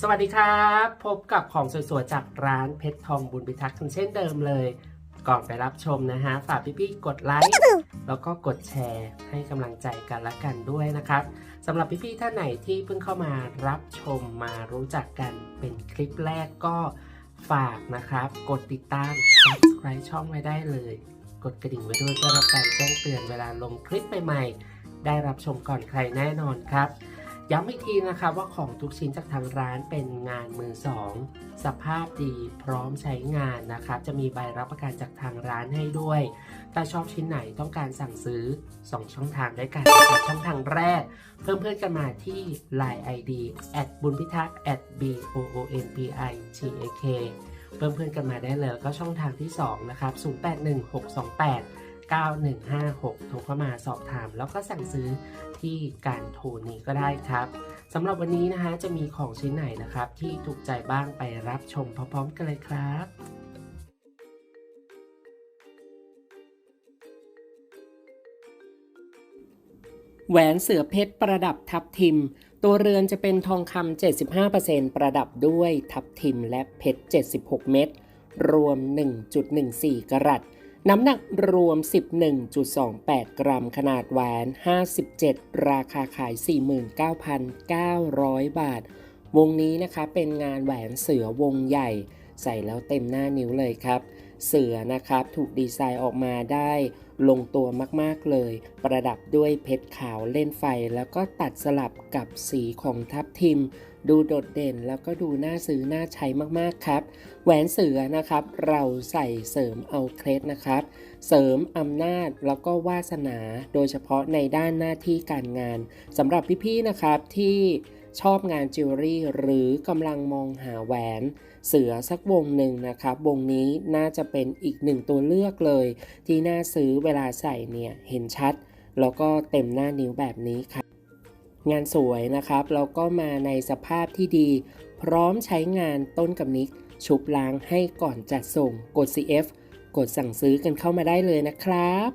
สวัสดีครับ พบกับของสวยๆ จากร้านเพชรทองบุญพิทักษ์กันเช่นเดิมเลย ก่อนไปรับชมนะฮะ ฝากพี่ๆ กดไลค์ แล้วก็กดแชร์ให้กำลังใจกันละกันด้วยนะครับสำหรับพี่ๆ ท่านไหนที่เพิ่งเข้ามารับชมมารู้จักกันเป็นคลิปแรกก็ฝากนะครับ กดติดตาม subscribe ช่องไว้ได้เลย กดกระดิ่งไว้ด้วยเพื่อรับการแจ้งเตือนเวลาลงคลิปใหม่ๆ ได้รับชมก่อนใครแน่นอนครับ ย้ำอีกทีนะครับว่าของทุกชิ้นจากทางร้านเป็นงานมือสองสภาพดีพร้อมใช้งานนะครับ จะมีใบรับประกันจากทางร้านให้ด้วย ถ้าชอบชิ้นไหนต้องการสั่งซื้อ 2 ช่องทางด้วยกันนะครับช่องทางแรก เพิ่มเพื่อนกันมาที่ Line ID แอดบุญพิทักษ์ b o o n p i t a k เพิ่มเพื่อนกันมาได้เลย แล้วก็ช่องทางที่ 2 นะครับ 081628 9156 โทรเข้ามาสอบถาม แล้วก็สั่งซื้อที่การโทรนี้ก็ได้ครับสำหรับวันนี้นะฮะจะมีของชิ้นไหนนะครับ ที่ถูกใจบ้างไปรับชมพร้อมๆกันเลยครับแหวนเสือเพชรประดับทับทิม ตัวเรือนจะเป็นทองคำ 75%ประดับด้วยทับทิมและเพชร 76 เม็ดรวม 1.14 กรัต น้ำหนักรวม 11.28 กรัม ขนาดแหวน 57 ราคาขาย 49,900 บาท วงนี้นะคะเป็นงานแหวนเสือวงใหญ่ ใส่แล้วเต็มหน้านิ้วเลยครับ เสือนะครับถูกดีไซน์ออกมาได้ลงตัวมากๆเลย ประดับด้วยเพชรขาวเล่นไฟ แล้วก็ตัดสลับกับสีของทับทิม ดูโดดเด่นแล้วก็ดูน่าซื้อน่าใช้มากๆครับ แหวนเสือนะครับ เราใส่เสริมเอาเคล็ดนะครับ เสริมอำนาจแล้วก็วาสนา โดยเฉพาะในด้านหน้าที่การงานสำหรับพี่ๆนะครับที่ชอบงานจิวเวลรี่หรือกำลังมองหาแหวนเสือสักวงหนึ่งนะครับ วงนี้น่าจะเป็นอีกหนึ่งตัวเลือกเลย ที่น่าซื้อเวลาใส่เนี่ยเห็นชัด แล้วก็เต็มหน้านิ้วแบบนี้ครับ งานสวยนะครับ แล้วก็มาในสภาพที่ดี พร้อมใช้งานต้นกับนิก ชุบล้างให้ก่อนจัดส่งกด CF กดสั่งซื้อกันเข้ามาได้เลยนะครับ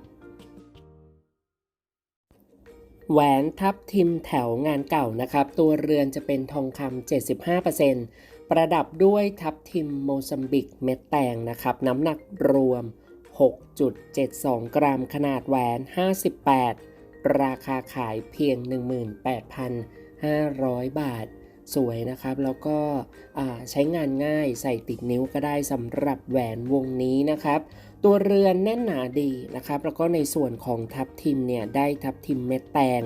แหวนทับทิมแถวงานเก่านะครับ ตัวเรือนจะเป็นทองคำ75%ประดับด้วยทับทิมโมซัมบิกเม็ดแตงนะครับ น้ำหนักรวม 6.72 กรัม ขนาดแหวน 58 ราคาขายเพียง 18,500 บาท สวยนะครับ แล้วก็ใช้งานง่ายใส่ติดนิ้วก็ได้สำหรับแหวนวงนี้นะครับ ตัวเรือนแน่นหนาดีนะครับ แล้วก็ในส่วนของทับทิมเนี่ยได้ทับทิมเม็ดแตง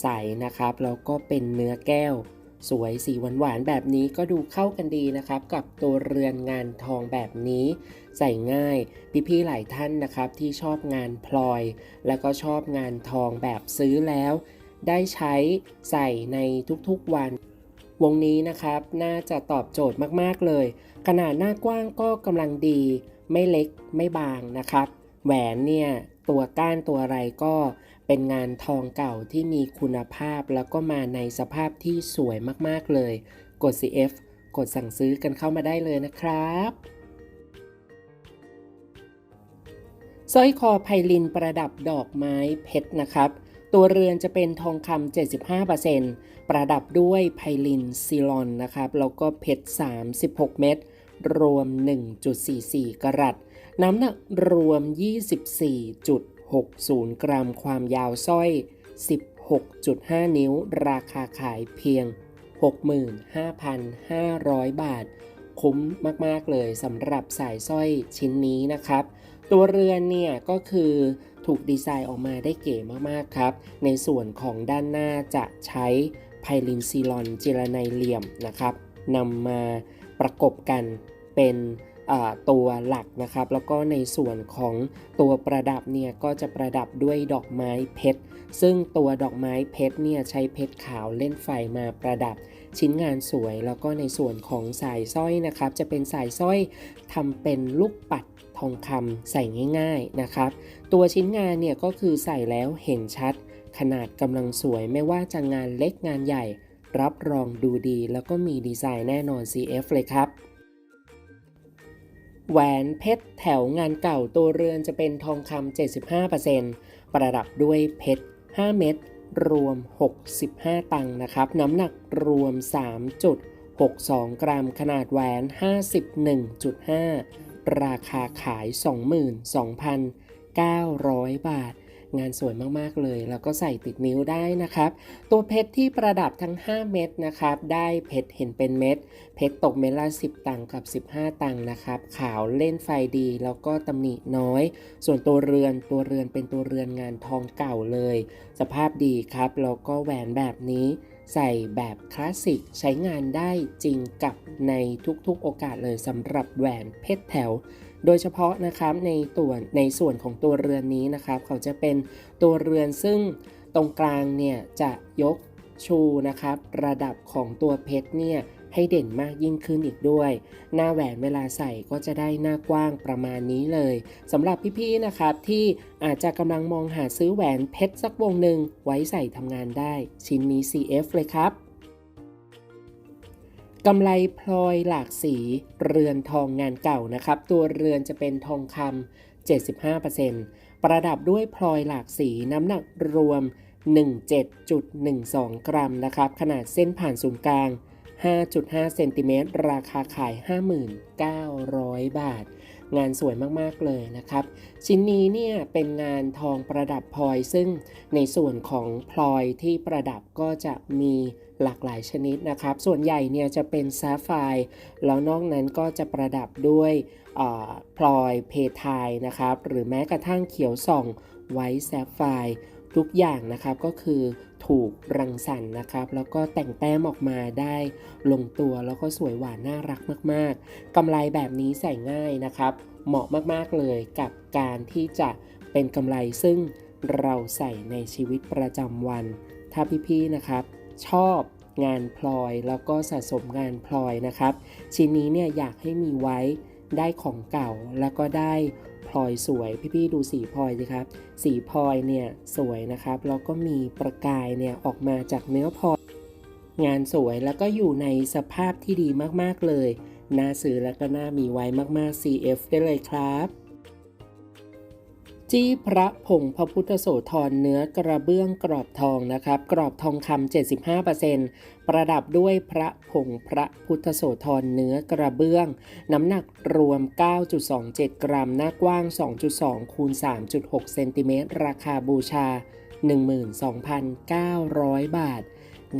ใสนะครับ แล้วก็เป็นเนื้อแก้ว สวยสีหวานๆแบบนี้ก็ดูเข้ากันดีนะครับ กับตัวเรือนงานทองแบบนี้ ใส่ง่ายพี่ๆหลายท่านนะครับ ที่ชอบงานพลอย แล้วก็ชอบงานทองแบบซื้อแล้ว ได้ใช้ใส่ในทุกๆวัน วงนี้นะครับน่าจะตอบโจทย์มากๆเลย ขนาดหน้ากว้างก็กำลังดี ไม่เล็กไม่บางนะครับ แหวนเนี่ยตัวก้านตัวอะไรก็ เป็นงานทองเก่าที่มีคุณภาพแล้วก็มาในสภาพที่สวยมากๆเลย กด CF กดสั่งซื้อกันเข้ามาได้เลยนะครับสร้อยคอไพลินประดับดอกไม้เพชรนะครับ ตัวเรือนจะเป็นทองคำ75%ประดับด้วยไพลินซิลอนนะครับ แล้วก็เพชร 36 เม็ด รวม 1.44 กรัต น้ำหนักรวม 60 กรัม ความยาวสร้อย 16.5 นิ้ว ราคาขายเพียง 65,500 บาท คุ้มมาก ๆ เลยสำหรับสายสร้อยชิ้นนี้นะครับ ตัวเรือนเนี่ยก็คือถูกดีไซน์ออกมาได้เก๋มาก ๆ ครับ ในส่วนของด้านหน้าจะใช้ไพลินซีลอนจิรไนเหลี่ยมนะครับนำมาประกบกันเป็น ตัวหลักนะครับ แล้วก็ในส่วนของตัวประดับเนี่ยก็จะประดับด้วยดอกไม้เพชร ซึ่งตัวดอกไม้เพชรเนี่ยใช้เพชรขาวเล่นไฟมาประดับ ชิ้นงานสวย แล้วก็ในส่วนของสายสร้อยนะครับ จะเป็นสายสร้อยทำเป็นลูกปัดทองคำใส่ง่าย ๆนะครับ ตัวชิ้นงานเนี่ยก็คือใส่แล้วเห็นชัด ขนาดกำลังสวยไม่ว่าจะงานเล็กงานใหญ่ รับรองดูดีแล้วก็มีดีไซน์แน่นอน CF เลยครับ แหวนเพชรแถวงานเก่าตัวเรือนจะเป็นทองคำ 75%ประดับด้วยเพชร 5 เม็ดรวม 65 ตังค์นะครับ น้ำหนักรวม 3.6 62กรัม ขนาดแหวน 51.5 ราคาขาย 22,900 บาท งานสวยมากๆเลย แล้วก็ใส่ติดนิ้วได้นะครับ ตัวเพชรที่ประดับทั้ง 5 เม็ดนะครับ ได้เพชรเห็นเป็นเม็ด เพชรตกเม็ดละ 10 ตังค์กับ 15 ตังค์นะครับ ขาวเล่นไฟดี แล้วก็ตำหนิน้อย ส่วนตัวเรือนตัวเรือนเป็นตัวเรือนงานทองเก่าเลย สภาพดีครับ แล้วก็แหวนแบบนี้ใส่แบบคลาสสิกใช้งานได้จริงกับในทุกๆโอกาสเลยสำหรับแหวนเพชรแถว โดยเฉพาะนะครับในตัวในส่วนของตัวเรือนนี้นะครับ เขาจะเป็นตัวเรือนซึ่งตรงกลางเนี่ยจะยกชูนะครับ ระดับของตัวเพชรเนี่ยให้เด่นมากยิ่งขึ้นอีกด้วย หน้าแหวนเวลาใส่ก็จะได้หน้ากว้างประมาณนี้เลยสำหรับพี่ๆนะครับที่อาจจะกำลังมองหาซื้อแหวนเพชรสักวงหนึ่งไว้ใส่ทำงานได้ ชิ้นนี้ CF เลยครับ กำไลพลอยหลากสีเรือนทองงานเก่านะครับ ตัวเรือนจะเป็นทองคำ75%ประดับด้วยพลอยหลากสีน้ำหนักรวม 17.12 กรัมนะครับ ขนาดเส้นผ่านศูนย์กลาง 5.5 เซนติเมตร ราคาขาย 5,900 บาท งานสวยมากๆเลยนะครับ ชิ้นนี้เนี่ยเป็นงานทองประดับพลอยซึ่งในส่วนของพลอยที่ประดับก็จะมี หลากหลายชนิดนะครับ ส่วนใหญ่เนี่ยจะเป็นซาไฟร์แล้วนอกนั้นก็จะประดับด้วยพลอยเพทายนะครับ หรือแม้กระทั่งเขียวส่องไว้แซฟไฟร์ทุกอย่างนะครับก็คือถูกรังสรรค์นะครับ แล้วก็แต่งแต้มออกมาได้ลงตัวแล้วก็สวยหวานน่ารักมากๆกำไรแบบนี้ใส่ง่ายนะครับ เหมาะมากๆเลยกับการที่จะเป็นกำไรซึ่งเราใส่ในชีวิตประจำวัน ถ้าพี่ๆนะครับ ชอบงานพลอยแล้วก็สะสมงานพลอยนะครับ ชิ้นนี้เนี่ยอยากให้มีไว้ได้ของเก่าแล้วก็ได้พลอยสวยพี่ๆดูสีพลอยสิครับ สีพลอยเนี่ยสวยนะครับแล้วก็มีประกายเนี่ยออกมาจากเนื้อพลอย งานสวยแล้วก็อยู่ในสภาพที่ดีมากๆเลย น่าซื้อแล้วก็น่ามีไว้มากๆ CF ได้เลยครับ จี้พระผงพระพุทธโสธรเนื้อกระเบื้องกรอบทองนะครับ กรอบทองคำ75%ประดับด้วยพระผงพระพุทธโสธรเนื้อกระเบื้อง น้ำหนักรวม 9.27 กรัม หน้ากว้าง 2.2 คูณ 3.6 เซนติเมตร ราคาบูชา 12,900 บาท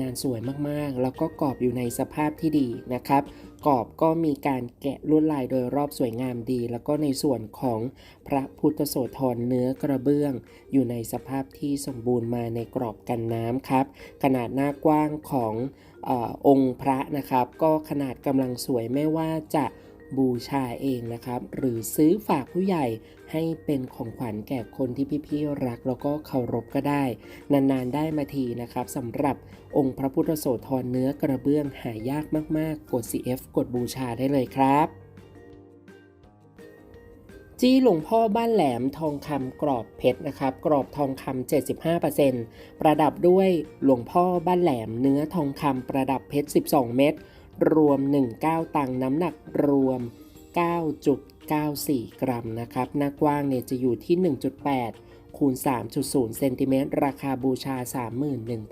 งานสวยมากๆ แล้วก็กรอบอยู่ในสภาพที่ดีนะครับกรอบก็มีการแกะลวดลายโดยรอบสวยงามดี แล้วก็ในส่วนของพระพุทธโสธรเนื้อกระเบื้อง อยู่ในสภาพที่สมบูรณ์มาในกรอบกันน้ำครับ ขนาดหน้ากว้างของอองค์พระนะครับ ก็ขนาดกำลังสวยไม่ว่าจะ บูชาเองนะครับ หรือซื้อฝากผู้ใหญ่ให้เป็นของขวัญแก่คนที่พี่ๆรักแล้วก็เคารพก็ได้ นานๆได้มาทีนะครับสำหรับองค์พระพุทธโสธรเนื้อกระเบื้องหายากมากๆ กด CF กดบูชาได้เลยครับจี้หลวงพ่อบ้านแหลมทองคำกรอบเพชรนะครับ กรอบทองคำ75%ประดับด้วยหลวงพ่อบ้านแหลมเนื้อทองคำประดับเพชร 12 เม็ด รวม 19 ตังค์น้ำหนักรวม 9.94 กรัมนะครับ หน้ากว้างเนี่ยจะอยู่ที่ 1.8 คูณ 3.0 เซนติเมตร ราคาบูชา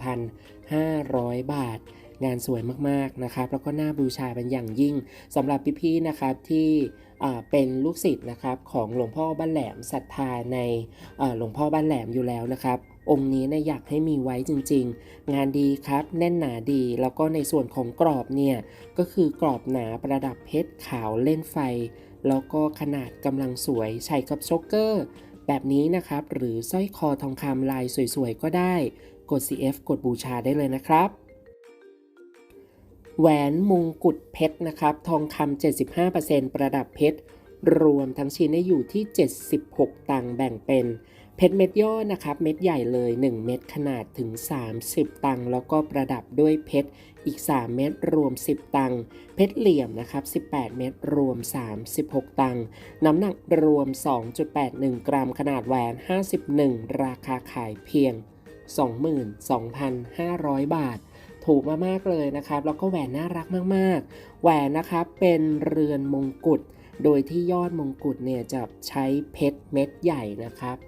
31,500 บาท งานสวยมากๆนะครับ แล้วก็น่าบูชาเป็นอย่างยิ่งสำหรับพี่ๆนะครับที่เป็นลูกศิษย์นะครับของหลวงพ่อบ้านแหลมศรัทธาในหลวงพ่อบ้านแหลมอยู่แล้วนะครับ องค์นี้เนะอยากให้มีไว้จริง ๆ งานดีครับ แน่นหนาดี แล้วก็ในส่วนของกรอบเนี่ย ก็คือกรอบหนาประดับเพชรขาวเล่นไฟ แล้วก็ขนาดกำลังสวยใช้กับช็อกเกอร์ แบบนี้นะครับ หรือสร้อยคอทองคำลายสวยๆ ก็ได้ กด CF กดบูชาได้เลยนะครับแหวนมงกุฎเพชรนะครับ ทองคำ75%ประดับเพชร รวมทั้งชิ้นได้อยู่ที่ 76 ตังค์แบ่งเป็น เพชรเม็ดย่อนะครับเม็ดใหญ่เลย 1 เม็ดขนาดถึง 30 ตังค์แล้วก็ประดับด้วยเพชรอีก 3 เม็ดรวม 10 ตังค์เพชรเหลี่ยมนะครับ 18 เม็ดรวม 36 ตังค์น้ำหนักรวม 2.81 กรัมขนาดแหวน 51 ราคาขายเพียง 22,500 บาท ถูกมากๆเลยนะครับ แล้วก็แหวนน่ารักมากๆ แหวนนะครับเป็นเรือนมงกุฎโดยที่ยอดมงกุฎเนี่ยจะใช้เพชรเม็ดใหญ่นะครับ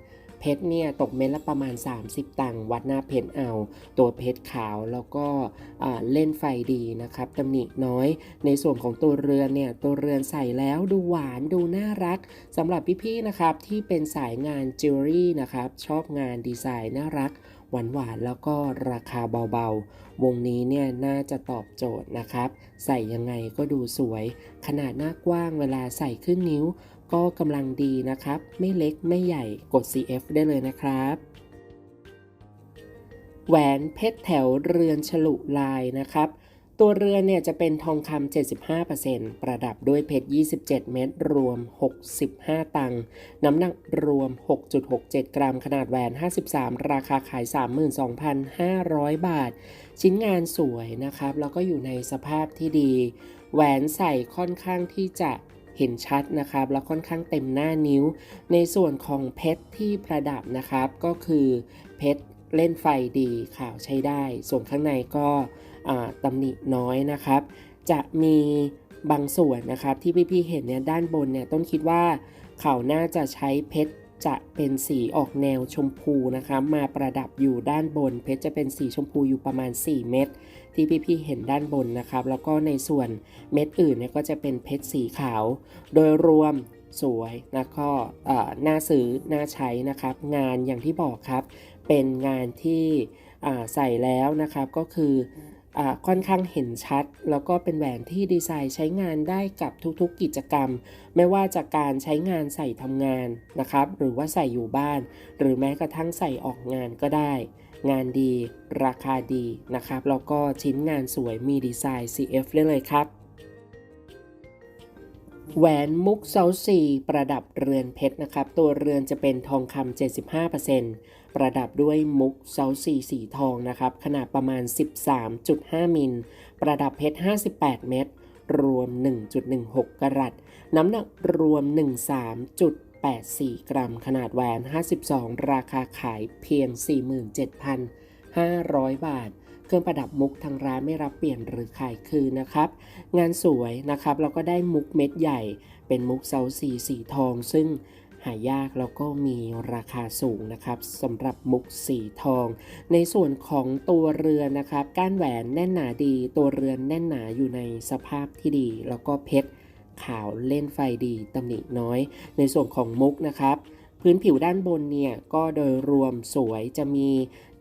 เพชรเนี่ยตกเม็ดละประมาณ 30 ตังค์วัดหน้าเพชรเอา ตัวเพชรขาวแล้วก็เล่นไฟดีนะครับตำหนิน้อย ในส่วนของตัวเรือนเนี่ยตัวเรือนใส่แล้วดูหวานดูน่ารักสำหรับพี่ๆนะครับที่เป็นสายงานจิวเวลรี่นะครับชอบงานดีไซน์น่ารักหวานๆแล้วก็ราคาเบาๆ วงนี้เนี่ยน่าจะตอบโจทย์นะครับ ใส่ยังไงก็ดูสวย ขนาดหน้ากว้างเวลาใส่ขึ้นนิ้ว ก็กำลังดีนะครับ ไม่เล็กไม่ใหญ่กด CF ได้เลยนะครับ แหวนเพชรแถวเรือนฉลุลายนะครับ ตัวเรือนเนี่ยจะเป็นทองคำ75%ประดับด้วยเพชร 27 เม็ดรวม 65 ตังค์น้ำหนักรวม 6.67 กรัม ขนาดแหวน 53 ราคาขาย 32,500 บาท ชิ้นงานสวยนะครับ แล้วก็อยู่ในสภาพที่ดี แหวนใส่ค่อนข้างที่จะ เห็นชัดนะครับ แล้วค่อนข้างเต็มหน้านิ้ว ในส่วนของเพชรที่ประดับนะครับ ก็คือเพชรเล่นไฟดีขาวใช้ได้ ส่วนข้างในก็ตำหนิน้อยนะครับ จะมีบางส่วนนะครับที่พี่ๆเห็นเนี่ยด้านบนเนี่ยต้นคิดว่าเขาน่าจะใช้เพชรจะเป็นสีออกแนวชมพูนะครับมาประดับอยู่ด้านบนเพชรจะเป็นสีชมพูอยู่ประมาณ 4 เม็ด ที่พี่ๆเห็นด้านบนนะครับ แล้วก็ในส่วนเม็ดอื่นเนี่ยก็จะเป็นเพชรสีขาว โดยรวมสวยแล้วก็น่าซื้อน่าใช้นะครับ งานอย่างที่บอกครับ เป็นงานที่ใส่แล้วนะครับก็คืออค่อนข้างเห็นชัด แล้วก็เป็นแหวนที่ดีไซน์ใช้งานได้กับทุกๆกิจกรรม ไม่ว่าจากการใช้งานใส่ทำงานนะครับ หรือว่าใส่อยู่บ้าน หรือแม้กระทั่งใส่ออกงานก็ได้ งานดี ราคาดีนะครับ แล้วก็ชิ้นงานสวยมีดีไซน์ CF ได้เลยครับ แหวนมุกเซาซีประดับเรือนเพชรนะครับ ตัวเรือนจะเป็นทองคำ75%ประดับด้วยมุกเซาซีสีทองนะครับ ขนาดประมาณ 13.5 มิล ประดับเพชร 58 เม็ดรวม 1.16 กรัต น้ำหนักรวม 84 กรัม ขนาดแหวน 52 ราคาขายเพียง 47,500 บาท เครื่องประดับมุกทางร้านไม่รับเปลี่ยนหรือขายคืนนะครับ งานสวยนะครับ แล้วก็ได้มุกเม็ดใหญ่ เป็นมุกเซาซีสีทอง ซึ่งหายากแล้วก็มีราคาสูงนะครับสำหรับมุกสีทอง ในส่วนของตัวเรือนนะครับ ก้านแหวนแน่นหนาดี ตัวเรือนแน่นหนาอยู่ในสภาพที่ดี แล้วก็เพชร ขาวเล่นไฟดีตำหนิน้อย ในส่วนของมุกนะครับ พื้นผิวด้านบนเนี่ยก็โดยรวมสวยจะมี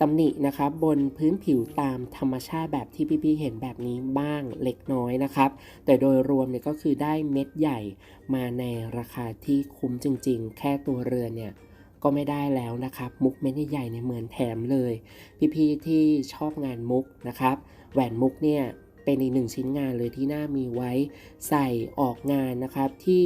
ตำหนินะครับบนพื้นผิวตามธรรมชาติแบบที่พี่ๆเห็นแบบนี้บ้างเล็กน้อยนะครับ แต่โดยรวมเนี่ยก็คือได้เม็ดใหญ่มาในราคาที่คุ้มจริง ๆ แค่ตัวเรือนเนี่ยก็ไม่ได้แล้วนะครับ มุกเม็ดใหญ่ๆเนี่ยเหมือนแถมเลย พี่ๆที่ชอบงานมุกนะครับแหวนมุกเนี่ย เป็นอีกหนึ่งชิ้นงานเลยที่น่ามีไว้ใส่ออกงานนะครับ ที่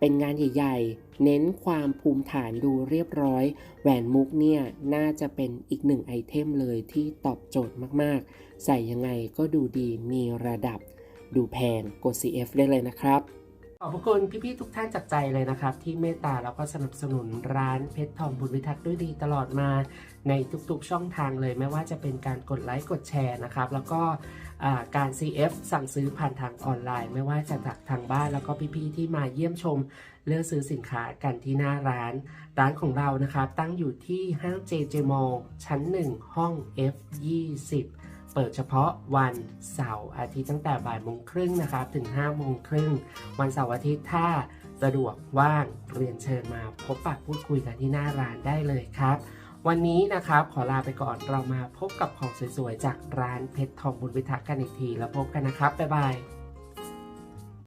เป็นงานใหญ่ ๆ เน้นความภูมิฐานดูเรียบร้อย แหวนมุกเนี่ย น่าจะเป็นอีกหนึ่งไอเทมเลยที่ตอบโจทย์มากๆ ใส่ยังไงก็ดูดีมีระดับ ดูแพงกด CF ได้เลยนะครับขอบคุณพี่ๆทุกท่านจากใจเลยนะครับ ที่เมตตาแล้วก็สนับสนุนร้านเพชรทองบุญวิทักษ์ด้วยดีตลอดมาในทุกๆช่องทางเลย ไม่ว่าจะเป็นการกดไลค์กดแชร์นะครับ แล้วก็ การ CF สั่งซื้อผ่านทางออนไลน์ ไม่ว่าจะจากทางบ้านแล้วก็พี่ๆที่มาเยี่ยมชม เลือกซื้อสินค้ากันที่หน้าร้าน ร้านของเรานะครับตั้งอยู่ที่ห้าง JJ Mall ชั้น 1 ห้อง F20 เปิดเฉพาะวันเสาร์อาทิตย์ตั้งแต่บ่ายโมงครึ่งนะครับถึง5โมงครึ่งวันเสาร์อาทิตย์ถ้าสะดวกว่างเรียนเชิญมาพบปะพูดคุยกันที่หน้าร้านได้เลยครับ วันนี้นะครับขอลาไปก่อนเรามาพบกับของสวยๆ จากร้านเพชรทองบุญวิทักษ์กันอีกที แล้วพบกันนะครับ บ๊ายบาย